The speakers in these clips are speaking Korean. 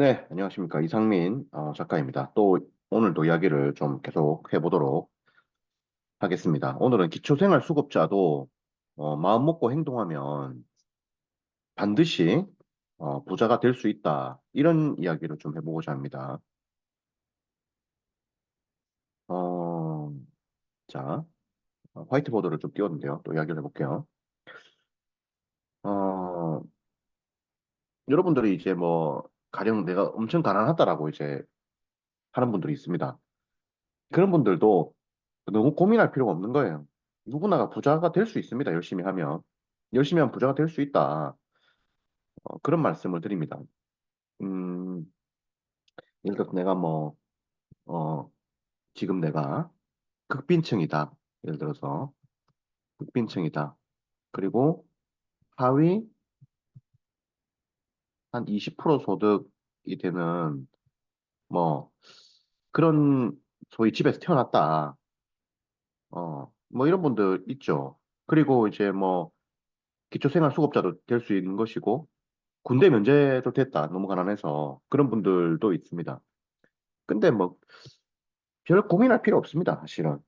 네, 안녕하십니까. 이상민 어, 작가입니다. 또 오늘도 이야기를 좀 계속 해보도록 하겠습니다. 오늘은 기초생활 수급자도 어, 마음 먹고 행동하면 반드시 어, 부자가 될 수 있다. 이런 이야기를 좀 해보고자 합니다. 어, 자, 어, 화이트보드를 좀 띄웠는데요. 또 이야기를 해볼게요. 어, 여러분들이 이제 뭐 가령 내가 엄청 가난하다라고 이제 하는 분들이 있습니다. 그런 분들도 너무 고민할 필요가 없는 거예요. 누구나가 부자가 될 수 있습니다. 열심히 하면. 열심히 하면 부자가 될 수 있다. 어, 그런 말씀을 드립니다. 음, 예를 들어서 내가 뭐, 어, 지금 내가 극빈층이다. 예를 들어서 극빈층이다. 그리고 하위 한 20% 소득이 되는 뭐 그런 소위 집에서 태어났다. 어, 뭐 이런 분들 있죠. 그리고 이제 뭐 기초생활수급자도 될 수 있는 것이고 군대 면제도 됐다. 너무 가난해서 그런 분들도 있습니다. 근데 뭐 별 고민할 필요 없습니다. 사실은.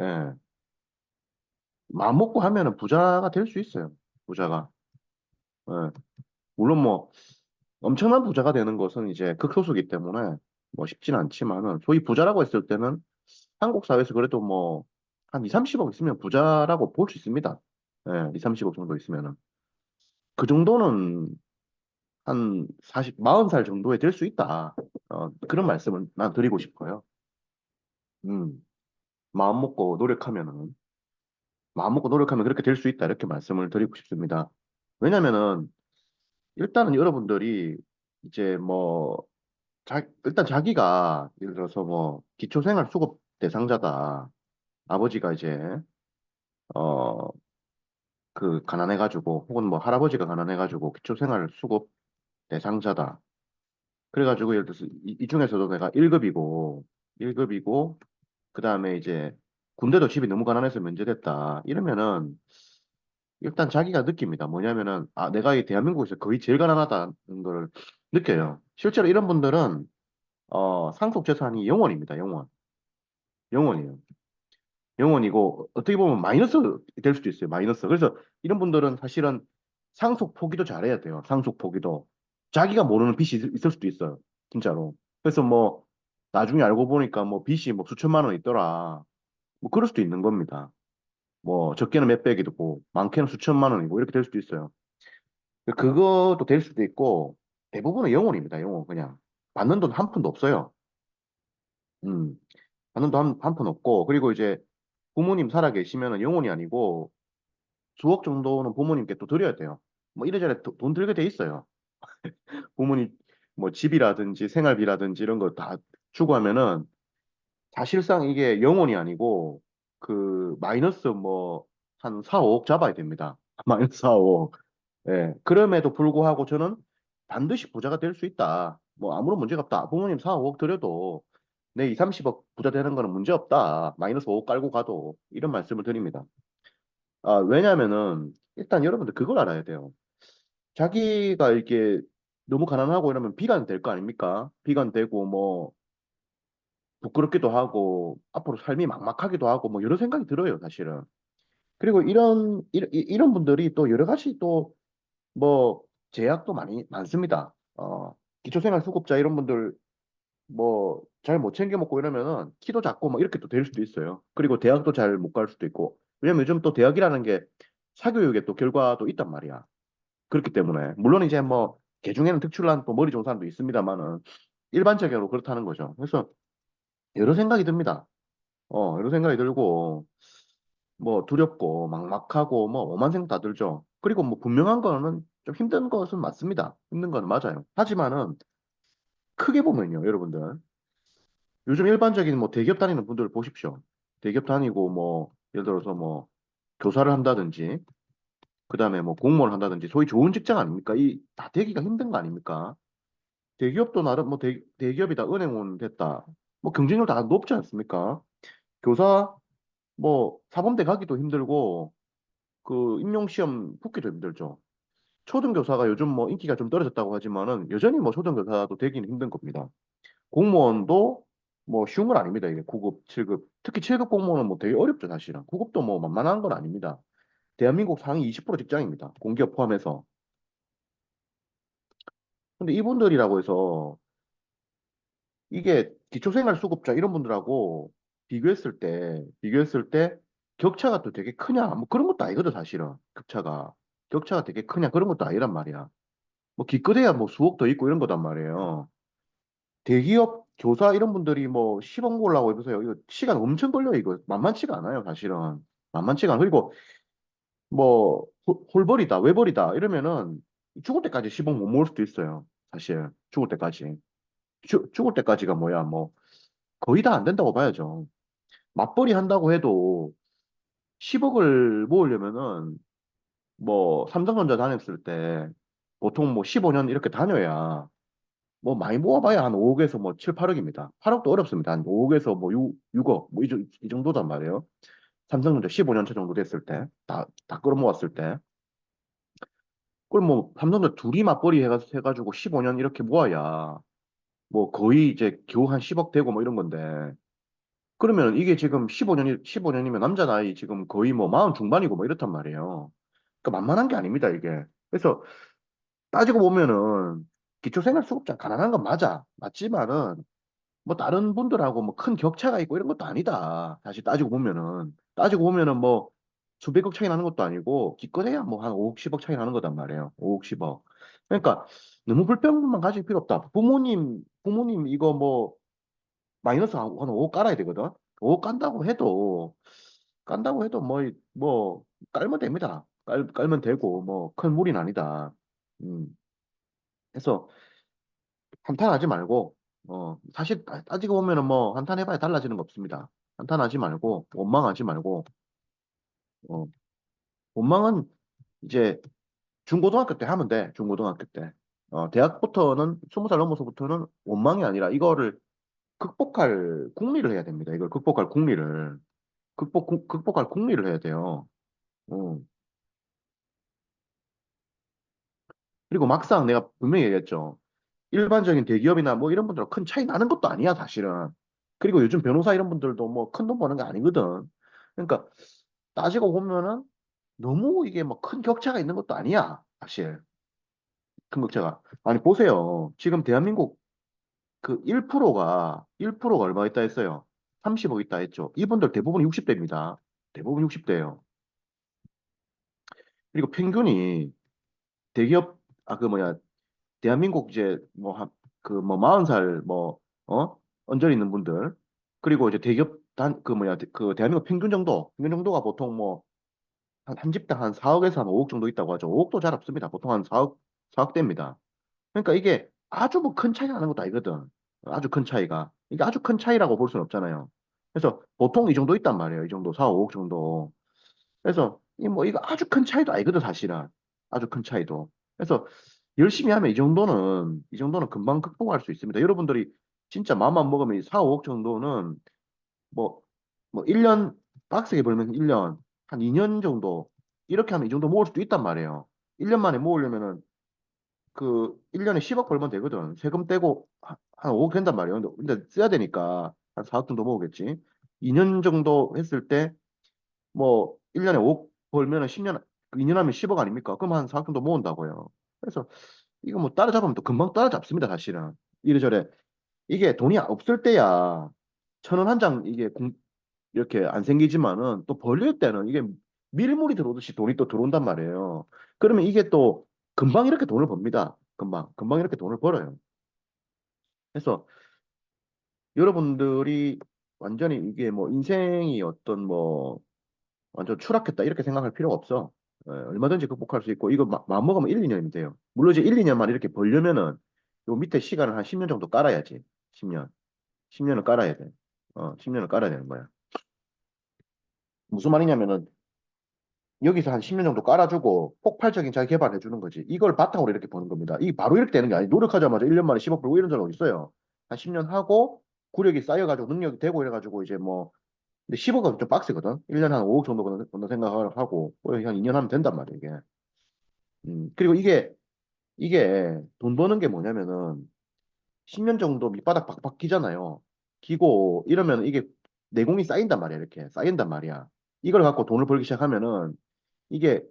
예. 마음 먹고 하면은 부자가 될 수 있어요. 부자가. 예. 물론 뭐 엄청난 부자가 되는 것은 이제 극소수기 때문에 뭐 쉽지는 않지만은 소위 부자라고 했을 때는 한국 사회에서 그래도 뭐 한 2, 30억 있으면 부자라고 볼 수 있습니다. 예, 2, 30억 정도 있으면은. 그 정도는 한 40, 40살 정도에 될 수 있다. 어, 그런 말씀을 난 드리고 싶어요. 음, 마음 먹고 노력하면은, 마음 먹고 노력하면 그렇게 될 수 있다. 이렇게 말씀을 드리고 싶습니다. 왜냐면은, 일단은 여러분들이 이제 뭐, 자, 일단 자기가 예를 들어서 뭐, 기초생활 수급 대상자다. 아버지가 이제, 어, 그, 가난해 가지고, 혹은 뭐, 할아버지가 가난해 가지고, 기초생활 수급 대상자다. 그래 가지고, 예를 들어서, 이, 이 중에서도 내가 1급이고, 1급이고, 그 다음에 이제, 군대도 집이 너무 가난해서 면제됐다. 이러면은, 일단 자기가 느낍니다. 뭐냐면은, 아, 내가 이 대한민국에서 거의 제일 가난하다는 걸 느껴요. 실제로 이런 분들은, 어, 상속 재산이 영원입니다. 영원. 영원이에요. 영원이고, 어떻게 보면 마이너스 될 수도 있어요. 마이너스. 그래서 이런 분들은 사실은 상속 포기도 잘해야 돼요. 상속 포기도. 자기가 모르는 빚이 있을 수도 있어요. 진짜로. 그래서 뭐, 나중에 알고 보니까 뭐 빚이 뭐 수천만 원 있더라. 뭐 그럴 수도 있는 겁니다. 뭐 적게는 몇백이고 많게는 수천만 원이고 이렇게 될 수도 있어요. 그것도 될 수도 있고 대부분은 영원입니다. 영원 그냥 받는 돈 한 푼도 없어요. 음, 받는 돈 한, 한푼 없고 그리고 이제 부모님 살아 계시면은 영원이 아니고 수억 정도는 부모님께 또 드려야 돼요. 뭐 이래저래 도- 돈 들게 돼 있어요. 부모님 뭐 집이라든지 생활비라든지 이런 거다 주고 하면은 사실상 이게 영원이 아니고 그 마이너스 뭐 한 4, 5억 잡아야 됩니다. 마이너스 4, 5억. 예. 그럼에도 불구하고 저는 반드시 부자가 될 수 있다. 뭐 아무런 문제가 없다. 부모님 4, 5억 드려도 내 2, 30억 부자 되는 거는 문제 없다. 마이너스 5억 깔고 가도 이런 말씀을 드립니다. 아, 왜냐면은 일단 여러분들 그걸 알아야 돼요. 자기가 이렇게 너무 가난하고 이러면 비관 될 거 아닙니까? 비관 되고 뭐 부끄럽기도 하고 앞으로 삶이 막막하기도 하고 뭐 여러 생각이 들어요, 사실은. 그리고 이런 이, 이- 이런 분들이 또 여러 가지 또 뭐 제약도 많이 많습니다. 어, 기초생활수급자 이런 분들 뭐 잘 못 챙겨 먹고 이러면은 키도 작고 뭐 이렇게 또 될 수도 있어요. 그리고 대학도 잘 못 갈 수도 있고. 왜냐면 요즘 또 대학이라는 게 사교육에 또 결과도 있단 말이야. 그렇기 때문에 물론 이제 뭐 개중에는 특출난 또 머리 좋은 사람도 있습니다만은 일반적으로 그렇다는 거죠. 그래서 여러 생각이 듭니다. 어, 여러 생각이 들고 뭐 두렵고 막막하고 뭐 오만 생각 다 들죠. 그리고 뭐 분명한 거는 좀 힘든 것은 맞습니다. 힘든 건 맞아요. 하지만은 크게 보면요, 여러분들. 요즘 일반적인 뭐 대기업 다니는 분들 보십시오. 대기업 다니고 뭐 예를 들어서 뭐 교사를 한다든지 그 다음에 뭐 공무원을 한다든지 소위 좋은 직장 아닙니까? 이 다 되기가 힘든 거 아닙니까? 대기업도 나름 뭐 대, 대기업이 다 은행원 됐다. 뭐 경쟁률 다 높지 않습니까? 교사 뭐 사범대 가기도 힘들고 그 임용 시험 붙기도 힘들죠. 초등 교사가 요즘 뭐 인기가 좀 떨어졌다고 하지만은 여전히 뭐 초등 교사도 되기는 힘든 겁니다. 공무원도 뭐 쉬운 건 아닙니다. 이게 9급, 7급. 특히 7급 공무원은 뭐 되게 어렵죠, 사실은. 9급도 뭐 만만한 건 아닙니다. 대한민국 상위 20% 직장입니다. 공기업 포함해서. 근데 이분들이라고 해서 이게 기초생활수급자 이런 분들하고 비교했을 때, 비교했을 때 격차가 또 되게 크냐? 뭐 그런 것도 아니거든, 사실은. 격차가. 격차가 되게 크냐? 그런 것도 아니란 말이야. 뭐 기껏해야 뭐 수억 더 있고 이런 거단 말이에요. 대기업 교사 이런 분들이 뭐 시험 보려고 해보세요. 이거 시간 엄청 걸려요. 이거 만만치가 않아요, 사실은. 만만치가 않아. 그리고 뭐 홀- 홀벌이다, 외벌이다 이러면은 죽을 때까지 시범 못 모을 수도 있어요. 사실 죽을 때까지. 죽 죽을 때까지가 뭐야? 뭐 거의 다 안 된다고 봐야죠. 맞벌이 한다고 해도 10억을 모으려면은 뭐 삼성전자 다녔을 때 보통 뭐 15년 이렇게 다녀야 뭐 많이 모아봐야 한 5억에서 뭐 7, 8억입니다. 8억도 어렵습니다. 한 5억에서 뭐 6, 6억 뭐 이, 정도단 말이에요. 삼성전자 15년 차 정도 됐을 때, 다, 다 끌어모았을 때. 그걸 뭐 삼성전자 둘이 맞벌이 해가, 해가지고 15년 이렇게 모아야 뭐 거의 이제 겨우 한 10억 되고 뭐 이런 건데. 그러면 이게 지금 15년이, 15년이면 남자 나이 지금 거의 뭐40 중반이고 뭐 이렇단 말이에요. 그러니까 만만한 게 아닙니다, 이게. 그래서 따지고 보면은 기초생활수급자 가난한 건 맞아. 맞지만은 뭐 다른 분들하고 뭐 큰 격차가 있고 이런 것도 아니다. 사실 따지고 보면은 따지고 보면은 뭐 수백억 차이 나는 것도 아니고 기껏해야 뭐 한 5억 10억 차이 나는 거단 말이에요. 5억 10억. 그러니까 너무 불평만 가질 필요 없다. 부모님 부모님 이거 뭐 마이너스 한 5억 깔아야 되거든. 5억 깐다고 해도 깐다고 해도 뭐 뭐 깔면 됩니다. 깔 깔면 되고 뭐 큰 무리는 아니다. 음. 그래서 한탄하지 말고 어 사실 따- 따지고 보면은 뭐 한탄해봐야 달라지는 거 없습니다. 한탄하지 말고 원망하지 말고 어 원망은 이제 중고등학교 때 하면 돼. 중고등학교 때. 어 대학부터는 스무 살 넘어서부터는 원망이 아니라 이거를 극복할 국리를 해야 됩니다. 이걸 극복할 국리를 극복 국- 극복할 국리를 해야 돼요. 어. 그리고 막상 내가 분명히 얘기했죠. 일반적인 대기업이나 뭐 이런 분들은 큰 차이 나는 것도 아니야, 사실은. 그리고 요즘 변호사 이런 분들도 뭐 큰 돈 버는 게 아니거든. 그러니까 따지고 보면은 너무 이게 뭐 큰 격차가 있는 것도 아니야, 사실. 큰 격차가. 아니, 보세요. 지금 대한민국 그 1%가, 1%가 얼마 있다 했어요? 30억 있다 했죠. 이분들 대부분 60대입니다. 대부분 60대예요. 그리고 평균이 대기업, 아, 그 뭐냐, 대한민국 이제 뭐한그뭐 40살 뭐 어? 언저리 있는 분들 그리고 이제 대기업 단 그 뭐야 그 대한민국 평균 정도 평균 정도가 보통 뭐 한 한 집당 한 4억에서 한 5억 정도 있다고 하죠. 5억도 잘 없습니다. 보통 한 4억 4억 대입니다. 그러니까 이게 아주 뭐 큰 차이가 나는 것도 아니거든. 아주 큰 차이가 이게 아주 큰 차이라고 볼 수는 없잖아요. 그래서 보통 이 정도 있단 말이에요. 이 정도 4, 5억 정도. 그래서 이 뭐 이거 아주 큰 차이도 아니거든 사실은 아주 큰 차이도 그래서 열심히 하면 이 정도는 이 정도는 금방 극복할 수 있습니다 여러분들이 진짜 마음만 먹으면 이 4, 5억 정도는 뭐 뭐 1년 빡세게 벌면 1년 한 2년 정도 이렇게 하면 이 정도 모을 수도 있단 말이에요 1년 만에 모으려면은 그 1년에 10억 벌면 되거든 세금 떼고 한, 한 5억 된단 말이에요 근데, 근데 써야 되니까 한 4억 정도 모으겠지 2년 정도 했을 때 뭐 1년에 5억 벌면은 10년 2년 하면 10억 아닙니까? 그럼 한 4억 정도 모은다고요. 그래서 이거 뭐 따라잡으면 또 금방 따라잡습니다, 사실은. 이래저래 이게 돈이 없을 때야 천 원 한 장 이게 공- 이렇게 안 생기지만은 또 벌릴 때는 이게 밀물이 들어오듯이 돈이 또 들어온단 말이에요. 그러면 이게 또 금방 이렇게 돈을 법니다. 금방 금방 이렇게 돈을 벌어요. 그래서 여러분들이 완전히 이게 뭐 인생이 어떤 뭐 완전 추락했다 이렇게 생각할 필요가 없어. 예, 얼마든지 극복할 수 있고 이거 마, 마음 먹으면 1, 2년이면 돼요. 물론 이제 1, 2년만 이렇게 벌려면은 요 밑에 시간을 한 10년 정도 깔아야지. 10년. 10년을 깔아야 돼. 어, 10년을 깔아야 되는 거야. 무슨 말이냐면은 여기서 한 10년 정도 깔아주고 폭발적인 자기 개발해 주는 거지. 이걸 바탕으로 이렇게 버는 겁니다. 이게 바로 이렇게 되는 게 아니 노력하자마자 1년 만에 10억 벌고 이런 사람 어디 있어요? 한 10년 하고 구력이 쌓여가지고 능력이 되고 이래가지고 이제 뭐 근데 10억은 좀 빡세거든. 1년에 한 5억 정도 그런 생각을 하고 거의 한 2년 하면 된단 말이야 이게. 음, 그리고 이게, 이게 돈 버는 게 뭐냐면은 10년 정도 밑바닥 박박 끼잖아요. 끼고 이러면 이게 내공이 쌓인단 말이야. 이렇게 쌓인단 말이야. 이걸 갖고 돈을 벌기 시작하면은 이게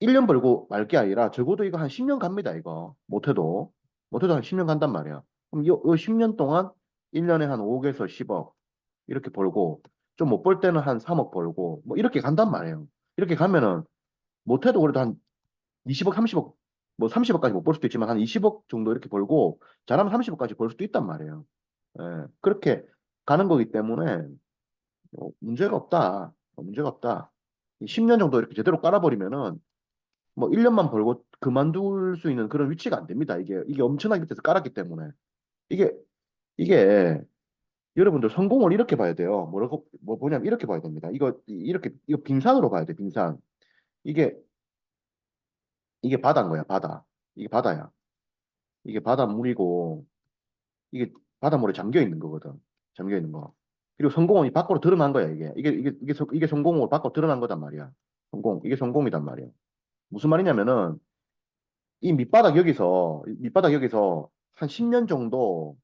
1년 벌고 말 게 아니라 적어도 이거 한 10년 갑니다. 이거 못해도 못해도 한 10년 간단 말이야. 그럼 이, 이 10년 동안 1년에 한 5억에서 10억 이렇게 벌고 좀 못 벌 때는 한 3억 벌고 뭐 이렇게 간단 말이에요. 이렇게 가면은 못해도 그래도 한 20억, 30억, 뭐 30억까지 못 벌 수도 있지만 한 20억 정도 이렇게 벌고 잘하면 30억까지 벌 수도 있단 말이에요. 예, 그렇게 가는 거기 때문에 뭐 문제가 없다. 뭐 문제가 없다. 10년 정도 이렇게 제대로 깔아버리면은 뭐 1년만 벌고 그만둘 수 있는 그런 위치가 안 됩니다. 이게 이게 엄청나게 밑에서 깔았기 때문에 이게 이게 여러분들 성공을 이렇게 봐야 돼요. 뭐라고 뭐 뭐냐면 이렇게 봐야 됩니다. 이거 이렇게 이거 빙산으로 봐야 돼. 빙산. 이게 이게 바다인 거야. 바다. 이게 바다야. 이게 바닷물이고 이게 바닷물에 잠겨 있는 거거든. 잠겨 있는 거. 그리고 성공은 이 밖으로 드러난 거야. 이게 이게 이게 이게, 성- 이게 성공으로 밖으로 드러난 거단 말이야. 성공. 이게 성공이단 말이야. 무슨 말이냐면은 이 밑바닥 여기서 이 밑바닥 여기서 한 10년 정도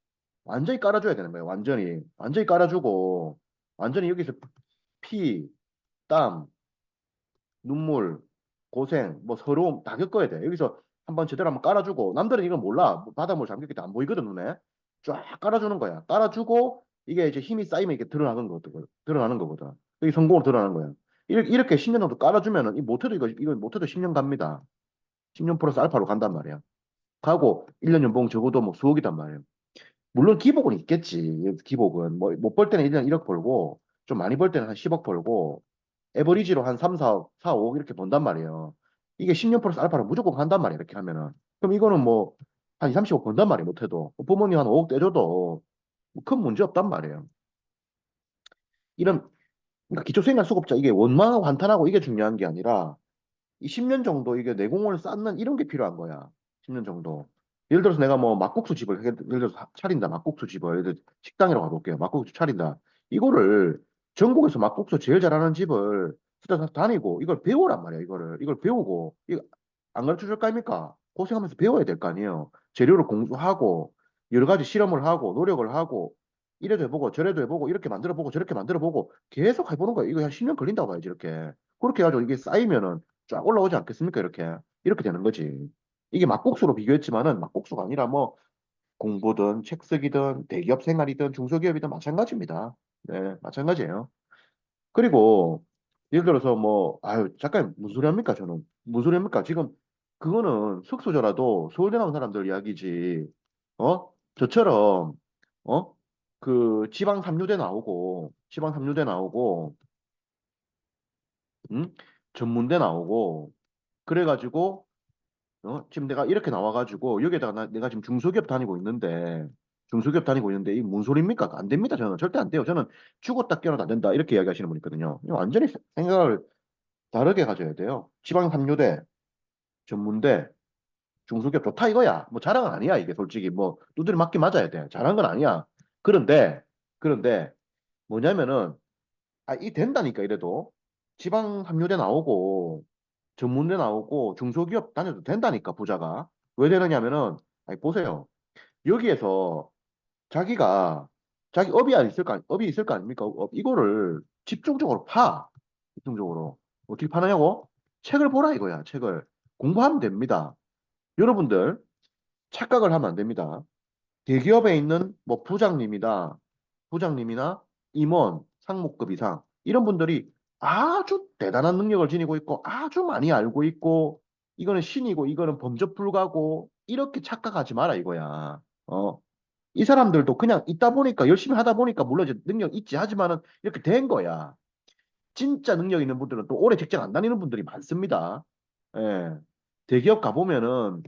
완전히 깔아줘야 되는 거예요. 완전히 완전히 깔아주고 완전히 여기서 피, 땀, 눈물, 고생, 뭐 서러움 다 겪어야 돼. 여기서 한번 제대로 한번 깔아주고 남들은 이걸 몰라. 뭐 바닷물 잠겼기 때문에 안 보이거든 눈에. 쫙 깔아주는 거야. 깔아주고 이게 이제 힘이 쌓이면 이게 드러나는 거거든. 드러나는 거거든. 이게 성공으로 드러나는 거야. 이렇게, 이렇게 10년 정도 깔아주면은 이 못해도 이거 이거 못해도 10년 갑니다. 10년 플러스 알파로 간단 말이야. 가고 1년 연봉 적어도 뭐 수억이단 말이에요. 물론 기복은 있겠지. 기복은 뭐 못 벌 때는 1년 1억 벌고 좀 많이 벌 때는 한 10억 벌고 에버리지로 한 3, 4억, 4, 5억 이렇게 번단 말이에요. 이게 10년 플러스 알파로 무조건 간단 말이에요. 이렇게 하면은. 그럼 이거는 뭐 한 2, 30억 번단 말이에요. 못해도. 부모님 한 5억 떼줘도 뭐 큰 문제 없단 말이에요. 이런 그러니까 기초생활 수급자 이게 원망하고 환탄하고 이게 중요한 게 아니라 이 10년 정도 이게 내공을 쌓는 이런 게 필요한 거야. 10년 정도. 예를 들어서 내가 뭐 막국수 집을 예를 들어서 하- 차린다. 막국수 집을 예를 들어 식당이라고 가볼게요. 막국수 차린다. 이거를 전국에서 막국수 제일 잘하는 집을 찾아서 다니고 이걸 배우란 말이야. 이거를 이걸 배우고 이거 안 가르쳐 줄거 아닙니까? 고생하면서 배워야 될 거 아니에요. 재료를 공부하고 여러 가지 실험을 하고 노력을 하고 이래도 해보고 저래도 해보고 이렇게 만들어 보고 저렇게 만들어 보고 계속 해보는 거예요. 이거 한 10년 걸린다고 봐야지 이렇게. 그렇게 해가지고 이게 쌓이면은 쫙 올라오지 않겠습니까? 이렇게. 이렇게 되는 거지. 이게 막국수로 비교했지만은 막국수가 아니라 뭐 공부든 책 쓰기든 대기업 생활이든 중소기업이든 마찬가지입니다. 네, 마찬가지예요. 그리고 예를 들어서 뭐 아유 잠깐 무슨 소리 합니까 저는 무슨 소리 합니까 지금 그거는 숙소저라도 서울대 나온 사람들 이야기지 어 저처럼 어? 그 지방 삼류대 나오고 지방 삼류대 나오고 응 전문대 나오고 그래가지고 어? 지금 내가 이렇게 나와가지고 여기에다가 나, 내가 지금 중소기업 다니고 있는데 중소기업 다니고 있는데 이 뭔 소리입니까? 안 됩니다. 저는 절대 안 돼요. 저는 죽었다 깨어나도 안 된다. 이렇게 이야기하시는 분 있거든요. 완전히 세- 생각을 다르게 가져야 돼요. 지방 삼류대, 전문대, 중소기업 좋다 이거야. 뭐 자랑은 아니야 이게 솔직히 뭐 두드려 맞기 맞아야 돼. 잘한 건 아니야. 그런데 그런데 뭐냐면은 아 이 된다니까 이래도 지방 삼류대 나오고 전문대 나오고 중소기업 다녀도 된다니까 부자가 왜 되느냐면은 아니 보세요 여기에서 자기가 자기 업이 안 있을 거 업이 있을 거 아닙니까? 업, 이거를 집중적으로 파. 집중적으로. 어떻게 파느냐고? 책을 보라 이거야. 책을. 공부하면 됩니다. 여러분들 착각을 하면 안 됩니다. 대기업에 있는 뭐 부장님이다. 부장님이나 임원, 상무급 이상 이런 분들이 아주 대단한 능력을 지니고 있고 아주 많이 알고 있고 이거는 신이고 이거는 범접 불가고 이렇게 착각하지 마라 이거야. 어. 이 사람들도 그냥 있다 보니까 열심히 하다 보니까 물론 능력 있지 하지만은 이렇게 된 거야. 진짜 능력 있는 분들은 또 오래 직장 안 다니는 분들이 많습니다. 예. 대기업 가보면은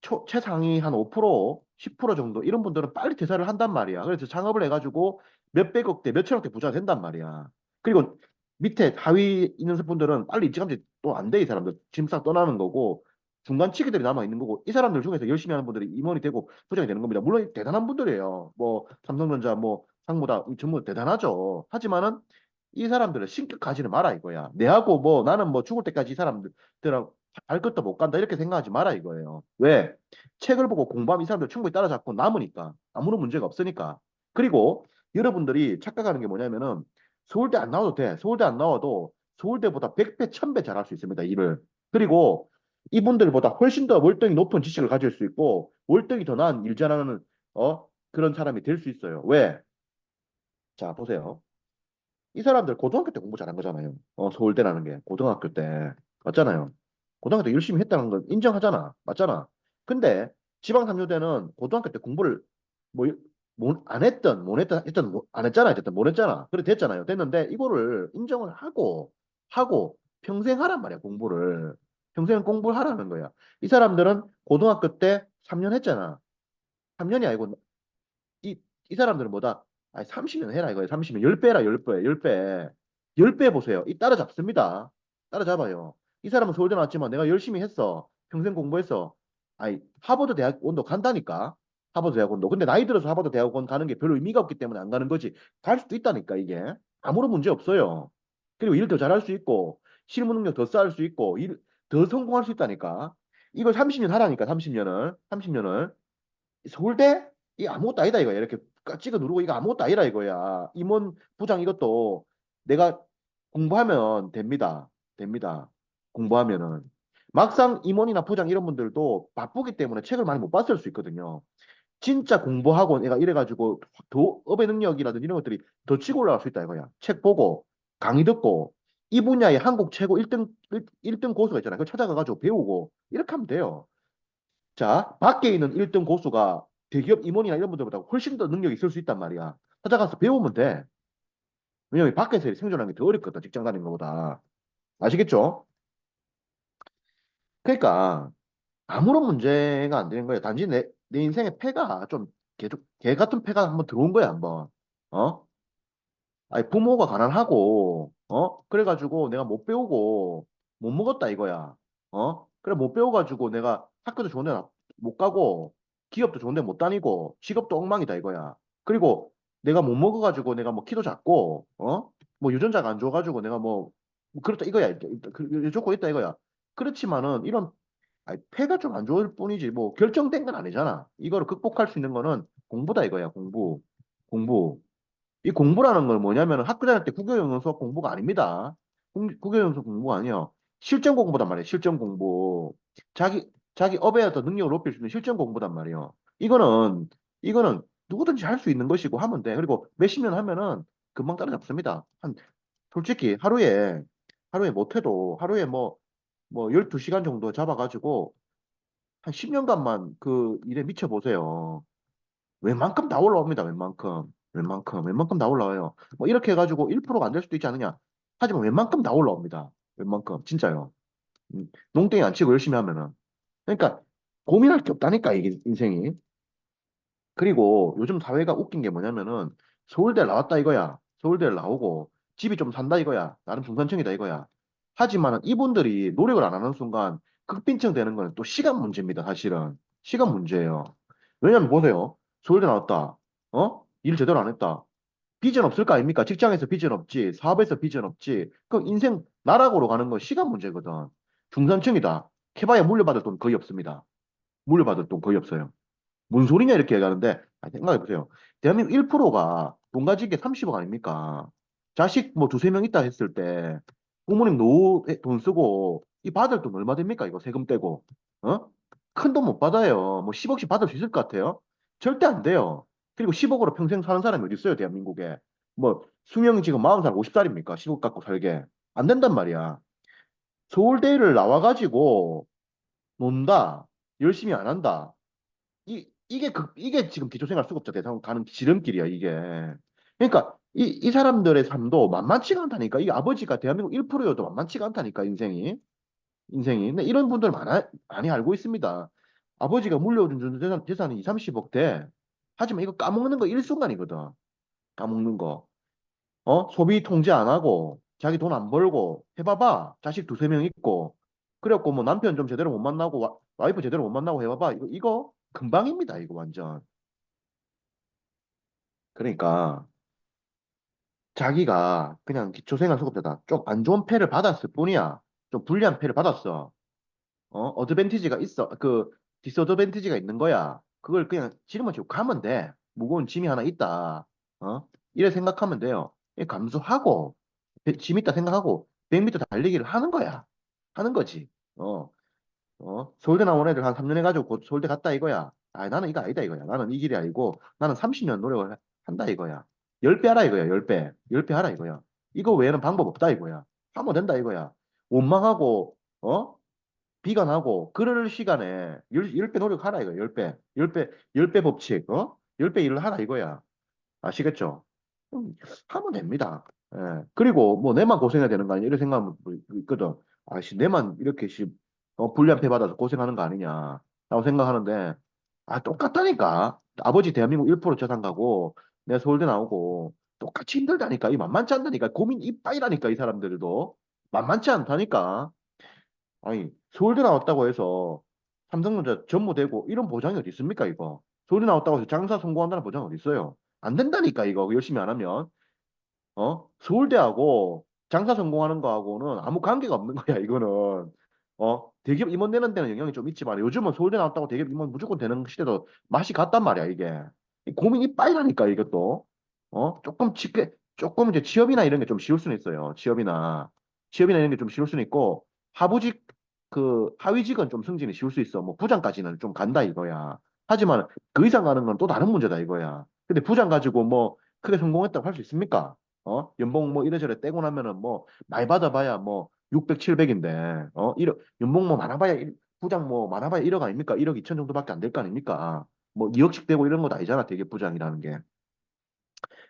초, 최상위 한 5%, 10% 정도 이런 분들은 빨리 퇴사를 한단 말이야. 그래서 창업을 해가지고 몇백억대, 몇천억대 부자가 된단 말이야. 그리고 밑에 하위 있는 분들은 빨리 일찌감치 또 안 돼, 이 사람들. 짐싹 떠나는 거고, 중간치기들이 남아 있는 거고, 이 사람들 중에서 열심히 하는 분들이 임원이 되고 부장이 되는 겁니다. 물론 대단한 분들이에요. 뭐, 삼성전자, 뭐, 상무다, 전부 대단하죠. 하지만은 이 사람들은 신격하지는 마라 이거야. 내하고 뭐, 나는 뭐 죽을 때까지 이 사람들하고 할 것도 못 간다 이렇게 생각하지 마라 이거예요. 왜? 책을 보고 공부하면 이 사람들 충분히 따라잡고 남으니까 아무런 문제가 없으니까. 그리고 여러분들이 착각하는 게 뭐냐면은 서울대 안 나와도 돼. 서울대 안 나와도 서울대보다 100배, 1000배 잘할 수 있습니다. 일을. 그리고 이분들보다 훨씬 더 월등히 높은 지식을 가질 수 있고 월등히 더 나은 일 잘하는 어 그런 사람이 될 수 있어요. 왜? 자, 보세요. 이 사람들 고등학교 때 공부 잘한 거잖아요. 어, 서울대라는 게 고등학교 때 맞잖아요. 고등학교 때 열심히 했다는 건 인정하잖아. 맞잖아. 근데 지방 삼류대는 고등학교 때 공부를 뭐안 했던 못 했던 했던 뭐, 안 했잖아. 어쨌든 못 했잖아. 그래 됐잖아요. 됐는데 이거를 인정을 하고 하고 평생 하란 말이야. 공부를. 평생 공부를 하라는 거야. 이 사람들은 고등학교 때 3년 했잖아. 3년이 아니고 이, 이 사람들은 뭐다? 아니, 30년 해라 이거예요. 30년. 10배라 10배. 10배. 10배 보세요. 이 따라잡습니다. 따라잡아요. 이 사람은 서울대 나왔지만 내가 열심히 했어. 평생 공부했어. 아니, 하버드 대학원도 간다니까. 하버드 대학원도. 근데 나이 들어서 하버드 대학원 가는 게 별로 의미가 없기 때문에 안 가는 거지. 갈 수도 있다니까, 이게. 아무런 문제 없어요. 그리고 일 더 잘할 수 있고, 실무 능력 더 쌓을 수 있고, 일 더 성공할 수 있다니까. 이걸 30년 하라니까, 30년을. 30년을. 서울대? 이 아무것도 아니다 이거야. 이렇게 찍어 누르고 이거 아무것도 아니라 이거야. 임원 부장 이것도 내가 공부하면 됩니다. 됩니다. 공부하면은. 막상 임원이나 부장 이런 분들도 바쁘기 때문에 책을 많이 못 봤을 수 있거든요. 진짜 공부하고 내가 이래가지고 더 업의 능력이라든지 이런 것들이 더 치고 올라갈 수 있다 이거야. 책 보고 강의 듣고 이 분야의 한국 최고 1등 1, 등 고수가 있잖아요. 그걸 찾아가가지고 배우고 이렇게 하면 돼요. 자, 밖에 있는 1등 고수가 대기업 임원이나 이런 분들보다 훨씬 더 능력이 있을 수 있단 말이야. 찾아가서 배우면 돼. 왜냐면 밖에서 생존하는 게 더 어렵거든. 직장 다니는 것보다. 아시겠죠? 그러니까 아무런 문제가 안 되는 거예요. 단지 내, 내 인생에 폐가 좀 개, 개 같은 폐가 한번 들어온 거야, 한번. 어? 아니, 부모가 가난하고, 어? 그래가지고 내가 못 배우고 못 먹었다 이거야. 어? 그래, 못 배워가지고 내가 학교도 좋은 데 못 가고 기업도 좋은 데 못 다니고 직업도 엉망이다 이거야. 그리고 내가 못 먹어가지고 내가 뭐 키도 작고, 어? 뭐 유전자가 안 좋아가지고 내가 뭐, 뭐 그렇다 이거야. 좋고 있다 이거야. 그렇지만은 이런 아니, 폐가 좀 안 좋을 뿐이지 뭐 결정된 건 아니잖아. 이거를 극복할 수 있는 거는 공부다 이거야. 공부. 공부. 이 공부라는 건 뭐냐면 학교 다닐 때 국어영어 수업 공부가 아닙니다. 국어영어 수업 공부가 아니에요. 실전 공부단 말이에요. 실전 공부. 자기 자기 업에 더 능력을 높일 수 있는 실전 공부단 말이에요. 이거는 이거는 누구든지 할 수 있는 것이고 하면 돼. 그리고 몇십 년 하면은 금방 따라잡습니다. 한 솔직히 하루에 하루에 못해도 하루에 뭐 뭐 12시간 정도 잡아가지고 한 10년간만 그 일에 미쳐보세요. 웬만큼 다 올라옵니다. 웬만큼. 웬만큼. 웬만큼 다 올라와요. 뭐 이렇게 해가지고 1%가 안 될 수도 있지 않느냐. 하지만 웬만큼 다 올라옵니다. 웬만큼. 진짜요. 음, 농땡이 안 치고 열심히 하면은. 그러니까 고민할 게 없다니까 이게 인생이. 그리고 요즘 사회가 웃긴 게 뭐냐면은 서울대 나왔다 이거야. 서울대를 나오고 집이 좀 산다 이거야. 나름 중산층이다 이거야. 하지만 이분들이 노력을 안 하는 순간 극빈층 되는 거는 또 시간 문제입니다. 사실은. 시간 문제예요. 왜냐면 보세요. 서울대 나왔다. 어? 일 제대로 안 했다. 비전 없을 거 아닙니까? 직장에서 비전 없지. 사업에서 비전 없지. 그 인생 나락으로 가는 건 시간 문제거든. 중산층이다. 캐봐야 물려받을 돈 거의 없습니다. 물려받을 돈 거의 없어요. 뭔 소리냐 이렇게 얘기하는데 생각해 보세요. 대한민국 1%가 돈 가진 게 30억 아닙니까? 자식 뭐 두세 명 있다 했을 때 부모님 노후 돈 쓰고 이 받을 돈 얼마 됩니까? 이거 세금 떼고 어? 큰 돈 못 받아요. 뭐 10억씩 받을 수 있을 것 같아요? 절대 안 돼요. 그리고 10억으로 평생 사는 사람이 어디 있어요, 대한민국에? 뭐 수명이 지금 40살, 50살입니까? 10억 갖고 살게. 안 된단 말이야. 서울대를 나와가지고 논다, 열심히 안 한다. 이, 이게 그, 이게 지금 기초생활 수급자 대상 가는 지름길이야, 이게. 그러니까 이, 이 사람들의 삶도 만만치가 않다니까. 이 아버지가 대한민국 1%여도 만만치가 않다니까, 인생이. 인생이. 근데 이런 분들 많아, 많이 알고 있습니다. 아버지가 물려준 재산, 재산이 2, 30억 돼. 하지만 이거 까먹는 거 일순간이거든. 까먹는 거. 어? 소비 통제 안 하고, 자기 돈 안 벌고, 해봐봐. 자식 두세 명 있고, 그래갖고 뭐 남편 좀 제대로 못 만나고, 와, 와이프 제대로 못 만나고 해봐봐. 이거, 이거 금방입니다. 이거 완전. 그러니까, 자기가 그냥 기초생활 수급자다. 좀 안 좋은 패를 받았을 뿐이야. 좀 불리한 패를 받았어. 어, 어드밴티지가 있어. 그 디스어드밴티지가 있는 거야. 그걸 그냥 짊어 지고 가면 돼. 무거운 짐이 하나 있다. 어? 이래 생각하면 돼요. 이 감수하고 배- 짐 있다 생각하고 100m 달리기를 하는 거야. 하는 거지. 어. 어? 서울대 나온 애들 한 3년 해가지고 곧 서울대 갔다 이거야. 아, 나는 이거 아니다 이거야. 나는 이 길이 아니고 나는 30년 노력을 하- 한다 이거야. 10배 하라 이거야. 10배. 10배 하라 이거야. 이거 외에는 방법 없다 이거야. 하면 된다 이거야. 원망하고 어? 비관하고 그럴 시간에 10, 배 노력하라 이거야. 10배. 10배. 10배 법칙. 어? 10배 일을 하라 이거야. 아시겠죠? 음, 하면 됩니다. 예. 그리고 뭐 내만 고생해야 되는 거 아니야? 이런 생각은 뭐 있거든. 아씨, 내만 이렇게 씨, 어, 불리한패 받아서 고생하는 거 아니냐? 라고 생각하는데, 아, 똑같다니까. 아버지 대한민국 1% 저당 가고, 내가 서울대 나오고, 똑같이 힘들다니까. 이 만만치 않다니까. 고민 이빠이라니까, 이 사람들도. 만만치 않다니까. 아니, 서울대 나왔다고 해서 삼성전자 전무되고 이런 보장이 어디 있습니까, 이거? 서울대 나왔다고 해서 장사 성공한다는 보장 어디 있어요? 안 된다니까, 이거. 열심히 안 하면. 어? 서울대하고 장사 성공하는 거하고는 아무 관계가 없는 거야, 이거는. 어? 대기업 임원 되는 데는 영향이 좀 있지만 요즘은 서울대 나왔다고 대기업 임원 무조건 되는 시대도 맛이 갔단 말이야, 이게. 이 고민이 빠이라니까, 이것도. 어? 조금 쉽게, 조금 이제 취업이나 이런 게 좀 쉬울 수는 있어요. 취업이나. 취업이나 이런 게 좀 쉬울 수는 있고, 하부직, 그, 하위직은 좀 승진이 쉬울 수 있어. 뭐, 부장까지는 좀 간다, 이거야. 하지만 그 이상 가는 건 또 다른 문제다, 이거야. 근데 부장 가지고 뭐, 크게 성공했다고 할 수 있습니까? 어? 연봉 뭐 이래저래 떼고 나면은 뭐 많이 받아봐야 뭐 600, 700인데 어? 1억, 연봉 뭐 많아봐야 일- 부장 뭐 많아봐야 1억 아닙니까? 1억 2천 정도밖에 안 될 거 아닙니까? 뭐 2억씩 되고 이런 것도 아니잖아. 되게 부장이라는 게.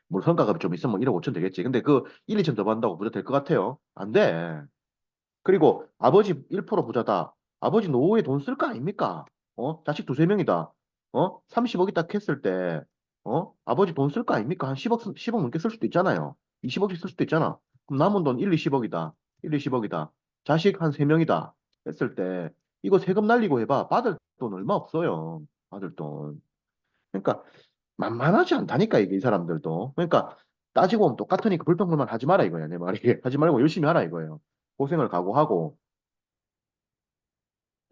뭐 성과가 좀 있으면 뭐 1억 5천 되겠지. 근데 그 1, 2천 더 받는다고 부자 될 것 같아요? 안 돼. 그리고 아버지 1% 부자다. 아버지 노후에 돈 쓸 거 아닙니까? 어? 자식 두세 명이다. 어? 30억이 딱 했을 때, 어? 아버지 돈 쓸 거 아닙니까? 한 10억, 10억 넘게 쓸 수도 있잖아요. 20억씩 쓸 수도 있잖아. 그럼 남은 돈 1, 20억이다. 1, 20억이다. 자식 한 3명이다. 했을 때, 이거 세금 날리고 해봐. 받을 돈 얼마 없어요. 받을 돈. 그러니까, 만만하지 않다니까, 이게 이 사람들도. 그러니까, 따지고 보면 똑같으니까 불평불만 하지 마라 이거야, 내 말이. 하지 말고 열심히 하라 이거예요. 고생을 각오하고,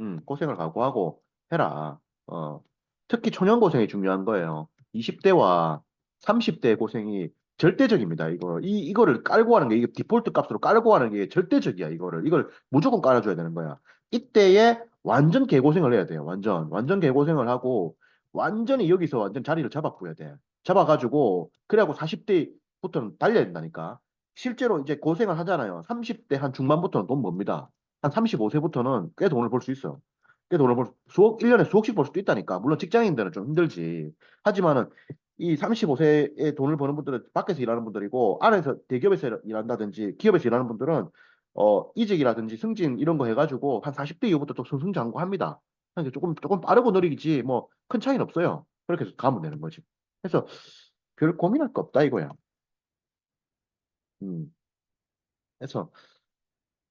음, 고생을 각오하고 해라. 어, 특히 초년 고생이 중요한 거예요. 20대와 30대 고생이 절대적입니다. 이거, 이, 이거를 깔고 하는 게, 이게 디폴트 값으로 깔고 하는 게 절대적이야, 이거를. 이걸 무조건 깔아줘야 되는 거야. 이때에 완전 개고생을 해야 돼요. 완전. 완전 개고생을 하고, 완전히 여기서 완전 자리를 잡아줘야 돼. 잡아가지고, 그래갖고 40대부터는 달려야 된다니까. 실제로 이제 고생을 하잖아요. 30대 한 중반부터는 돈 법니다. 한 35세부터는 꽤 돈을 벌 수 있어. 꽤 돈을 벌, 수억, 1년에 수억씩 벌 수도 있다니까. 물론 직장인들은 좀 힘들지. 하지만은 이 35세에 돈을 버는 분들은 밖에서 일하는 분들이고, 안에서 대기업에서 일한다든지, 기업에서 일하는 분들은, 어, 이직이라든지 승진 이런 거 해가지고, 한 40대 이후부터 또 승승장구합니다. 그러니까 조금, 조금 빠르고 느리지, 뭐, 큰 차이는 없어요. 그렇게 해서 가면 되는 거지. 그래서 별 고민할 거 없다 이거야. 음. 그래서,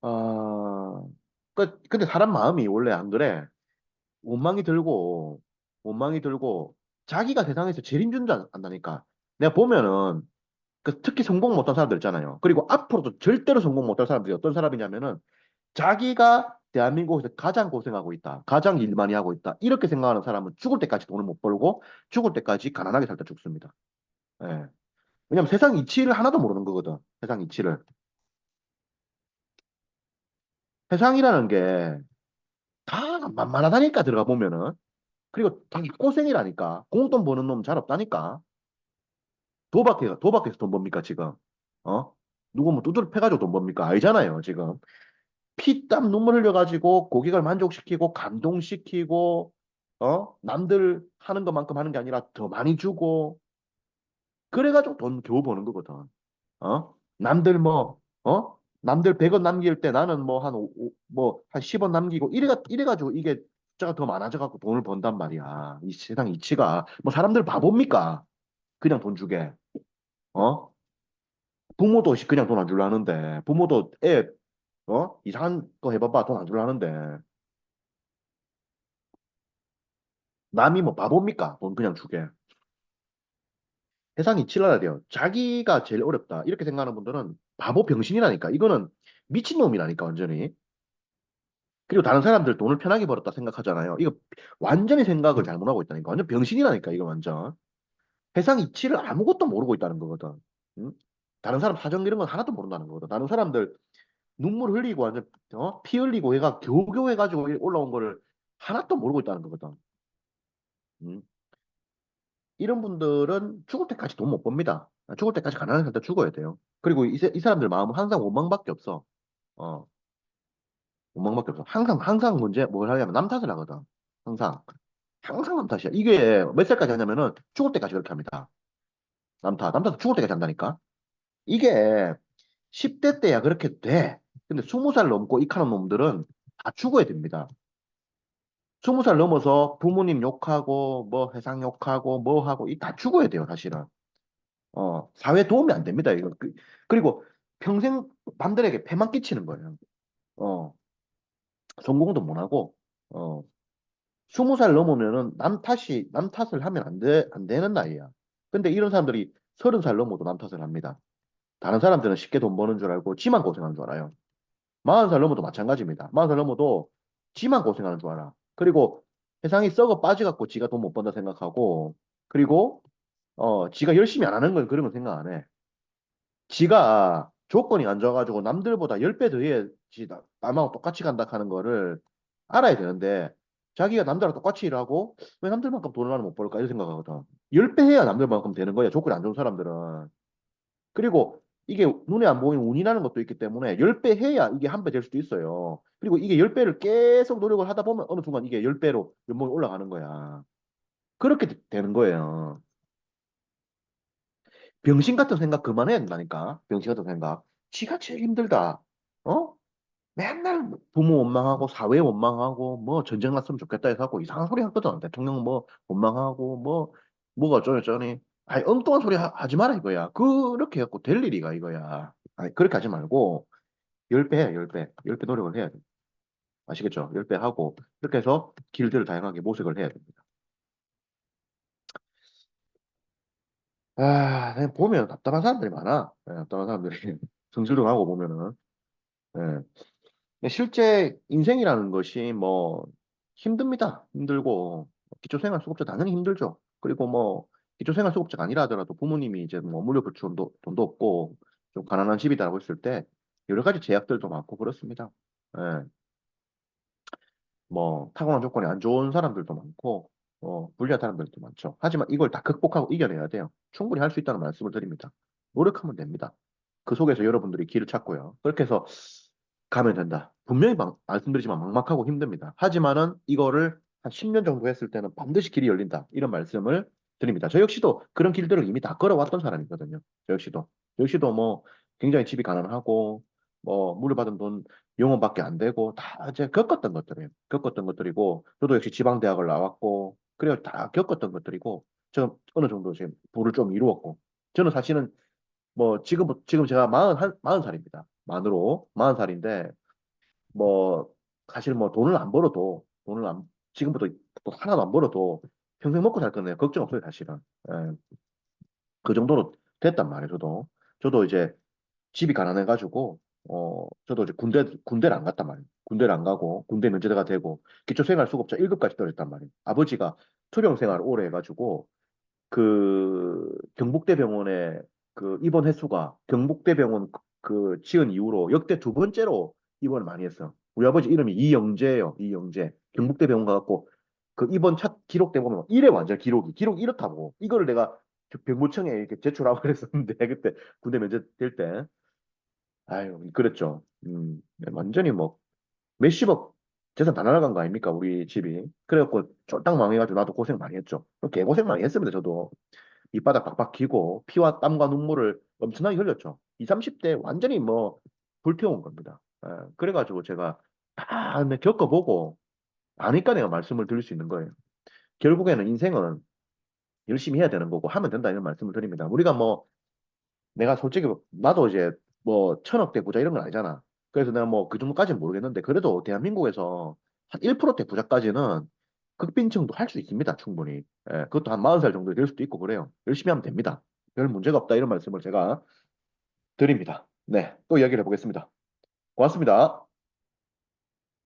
아, 그, 근데 사람 마음이 원래 안 그래. 원망이 들고, 원망이 들고, 자기가 세상에서 제일 힘든 줄 안다니까. 내가 보면은, 그 특히 성공 못한 사람들 있잖아요. 그리고 앞으로도 절대로 성공 못할 사람들이 어떤 사람이냐면은, 자기가 대한민국에서 가장 고생하고 있다. 가장 일 많이 하고 있다. 이렇게 생각하는 사람은 죽을 때까지 돈을 못 벌고, 죽을 때까지 가난하게 살다 죽습니다. 예. 왜냐면 세상 이치를 하나도 모르는 거거든. 세상 이치를. 세상이라는 게 다 만만하다니까 들어가 보면은. 그리고 다 고생이라니까. 공돈 버는 놈 잘 없다니까. 도박해, 도박해서 돈 법니까, 지금? 어? 누구 뭐 두드려 패가지고 돈 법니까? 아니잖아요, 지금. 피땀 눈물 흘려가지고 고객을 만족시키고 감동시키고, 어? 남들 하는 것만큼 하는 게 아니라 더 많이 주고, 그래가지고 돈 겨우 버는 거거든. 어? 남들 뭐, 어? 남들 100원 남길 때 나는 뭐 한, 뭐, 한 10원 남기고, 이래가, 이래가지고 이게 숫자가 더 많아져갖고 돈을 번단 말이야. 이 세상 이치가. 뭐 사람들 바보입니까? 그냥 돈 주게. 어? 부모도 그냥 돈 안 줄라 하는데, 부모도 애, 어? 이상한 거 해봐봐. 돈 안 줄라 하는데. 남이 뭐 바보입니까? 돈 그냥 주게. 세상이 칠라야 돼요. 자기가 제일 어렵다. 이렇게 생각하는 분들은 바보 병신이라니까. 이거는 미친놈이라니까, 완전히. 그리고 다른 사람들 돈을 편하게 벌었다 생각하잖아요. 이거 완전히 생각을 잘못하고 있다니까. 완전 병신이라니까, 이거 완전. 세상 이치를 아무것도 모르고 있다는 거거든. 응? 다른 사람 사정 이런 건 하나도 모른다는 거거든. 다른 사람들 눈물 흘리고 완전 어? 피 흘리고 얘가 겨우겨우 해가지고 올라온 거를 하나도 모르고 있다는 거거든. 응? 이런 분들은 죽을 때까지 돈 못 법니다. 죽을 때까지 가난한 상태 죽어야 돼요. 그리고 이, 세- 이 사람들 마음은 항상 원망밖에 없어. 어, 원망밖에 없어. 항상 항상 문제 뭘 하냐면 남 탓을 하거든. 항상 항상 남 탓이야. 이게 몇 살까지 하냐면은 죽을 때까지 그렇게 합니다. 남 탓, 남탓 죽을 때까지 한다니까. 이게 10대 때야 그렇게 돼. 근데 20살 넘고 이카는 놈들은 다 죽어야 됩니다. 20살 넘어서 부모님 욕하고 뭐 회상 욕하고 뭐 하고 이 다 죽어야 돼요, 사실은. 어, 사회 도움이 안 됩니다, 이거. 그, 그리고 평생 남들에게 폐만 끼치는 거예요. 어, 성공도 못 하고 어, 20살 넘으면은 남 탓이 남 탓을 하면 안 돼, 안 되는 나이야. 근데 이런 사람들이 30살 넘어도 남 탓을 합니다. 다른 사람들은 쉽게 돈 버는 줄 알고 지만 고생하는 줄 알아요. 40살 넘어도 마찬가지입니다. 40살 넘어도 지만 고생하는 줄 알아. 그리고 세상이 썩어 빠져갖고 지가 돈 못 번다 생각하고 그리고 어 지가 열심히 안 하는 건 그런 건 생각 안 해. 지가 조건이 안 좋아가지고 남들보다 10배 더 해야지 나- 남하고 똑같이 간다 하는 거를 알아야 되는데 자기가 남들하고 똑같이 일하고 왜 남들만큼 돈을 하나 못 벌까 이런 생각하거든. 10배 해야 남들만큼 되는 거야. 조건이 안 좋은 사람들은. 그리고 이게 눈에 안 보이는 운이라는 것도 있기 때문에 10배 해야 이게 한 배 될 수도 있어요. 그리고 이게 10배를 계속 노력을 하다 보면 어느 순간 이게 10배로 연봉이 올라가는 거야. 그렇게 되- 되는 거예요. 병신 같은 생각 그만해야 된다니까. 병신 같은 생각. 지가 제일 힘들다. 어? 맨날 부모 원망하고 사회 원망하고 뭐 전쟁 났으면 좋겠다 해서 하고 이상한 소리 하거든. 대통령 뭐 원망하고 뭐 뭐가 어쩌니 아니 엉뚱한 소리 하, 지 마라 이거야. 그렇게 해갖고 될 일이가 이거야. 아니 그렇게 하지 말고 10배 해 10배. 10배 노력을 해야 돼. 아시겠죠? 10배 하고 그렇게 해서 길들을 다양하게 모색을 해야 됩니다. 아, 보면 답답한 사람들이 많아. 예, 답답한 사람들이 성질도 나고 보면은. 예. 실제 인생이라는 것이 뭐 힘듭니다. 힘들고 기초생활 수급자 당연히 힘들죠. 그리고 뭐 기초생활 수급자가 아니라 하더라도 부모님이 이제 뭐 물려줄 돈도, 돈도 없고 좀 가난한 집이다라고 했을 때 여러 가지 제약들도 많고 그렇습니다. 예. 뭐 타고난 조건이 안 좋은 사람들도 많고 어, 불리한 사람들도 많죠. 하지만 이걸 다 극복하고 이겨내야 돼요. 충분히 할 수 있다는 말씀을 드립니다. 노력하면 됩니다. 그 속에서 여러분들이 길을 찾고요. 그렇게 해서 가면 된다. 분명히 막, 말씀드리지만 막막하고 힘듭니다. 하지만은 이거를 한 10년 정도 했을 때는 반드시 길이 열린다. 이런 말씀을 드립니다. 저 역시도 그런 길들을 이미 다 걸어왔던 사람이거든요. 저 역시도. 저 역시도 뭐 굉장히 집이 가난하고 뭐 물려받은 돈 영원밖에 안 되고 다 이제 겪었던 것들이에요. 겪었던 것들이고 저도 역시 지방 대학을 나왔고 그래요. 다 겪었던 것들이고 저 어느 정도 지금 부를 좀 이루었고 저는 사실은 뭐 지금 지금 제가 마흔 한 마흔 살입니다. 만으로 마흔 살인데 뭐 사실 뭐 돈을 안 벌어도 돈을 안 지금부터 또 하나도 안 벌어도 평생 먹고 살 거네요. 걱정 없어요 사실은. 예, 그 정도로 됐단 말이에요. 저도 저도 이제 집이 가난해가지고 어 저도 이제 군대 군대를 안 갔단 말이에요. 군대를 안 가고 군대 면제대가 되고 기초생활수급자 1급까지 떨어졌단 말이에요. 아버지가 투병 생활을 오래 해가지고 그 경북대병원에 그 입원 횟수가 경북대병원 그- 그 지은 이후로 역대 두 번째로 입원을 많이 했어. 우리 아버지 이름이 이영재예요. 이영재. 경북대 병원 가갖고 그 입원 차 기록대 보면 이래 완전 기록이 기록 이렇다고. 이거를 내가 저 병무청에 이렇게 제출하고 그랬었는데 그때 군대 면제 될 때. 아유 그랬죠. 음 완전히 뭐 몇십억 재산 다 날아간 거 아닙니까 우리 집이. 그래갖고 쫄딱 망해가지고 나도 고생 많이 했죠. 개고생 많이 했습니다 저도. 밑바닥 박박 기고 피와 땀과 눈물을 엄청나게 흘렸죠. 20, 30대 완전히 뭐 불태운 겁니다. 예, 그래가지고 제가 다 내- 겪어보고 아니까 내가 말씀을 드릴 수 있는 거예요. 결국에는 인생은 열심히 해야 되는 거고 하면 된다 이런 말씀을 드립니다. 우리가 뭐 내가 솔직히 나도 이제 뭐 천억대 부자 이런 건 아니잖아. 그래서 내가 뭐 그 정도까지는 모르겠는데 그래도 대한민국에서 한 1%대 부자까지는 극빈층도 할 수 있습니다. 충분히. 예, 그것도 한 40살 정도 될 수도 있고 그래요. 열심히 하면 됩니다. 별 문제가 없다 이런 말씀을 제가 드립니다. 네, 또 이야기를 해보겠습니다. 고맙습니다.